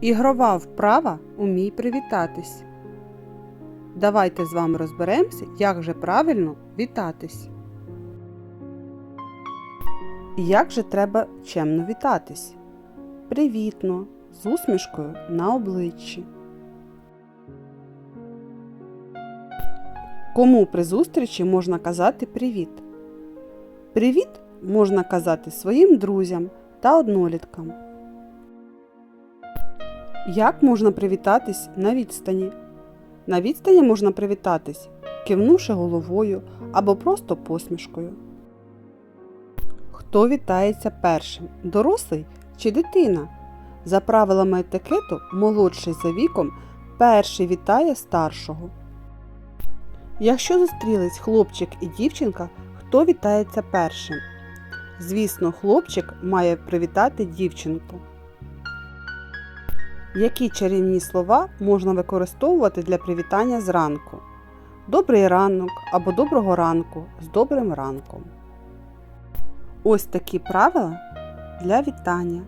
Ігрова вправа умій привітатись. Давайте з вами розберемося, як же правильно вітатись. Як же треба чемно вітатись? Привітно, з усмішкою на обличчі. Кому при зустрічі можна казати привіт? Привіт можна казати своїм друзям та одноліткам. Як можна привітатись на відстані? На відстані можна привітатись, кивнувши головою або просто посмішкою. Хто вітається першим? Дорослий чи дитина? За правилами етикету, молодший за віком перший вітає старшого. Якщо зустрілись хлопчик і дівчинка, хто вітається першим? Звісно, хлопчик має привітати дівчинку. Які чарівні слова можна використовувати для привітання зранку? Добрий ранок або доброго ранку з добрим ранком. Ось такі правила для вітання.